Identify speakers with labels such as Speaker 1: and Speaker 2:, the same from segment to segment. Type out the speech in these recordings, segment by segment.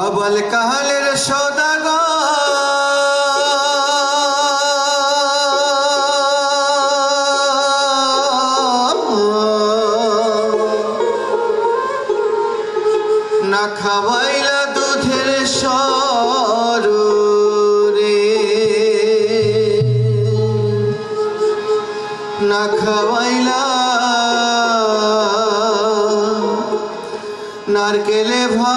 Speaker 1: আবল কাহালের সদাগর। না খাওয়াইলা দুধের সর রে না খাওয়াইলা নারকেলে ভা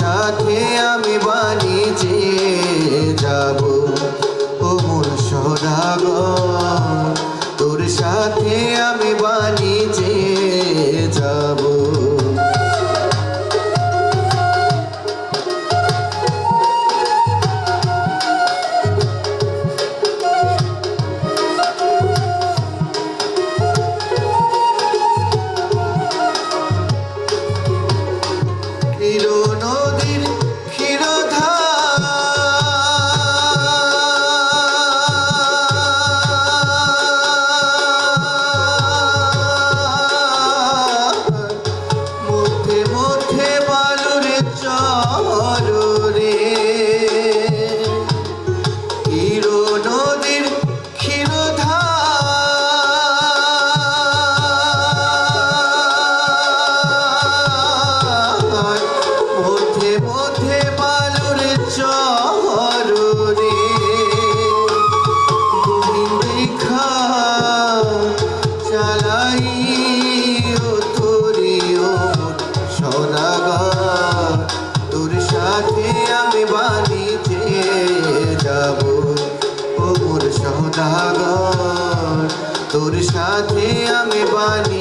Speaker 1: সাথে তোর সাথে আমি বানি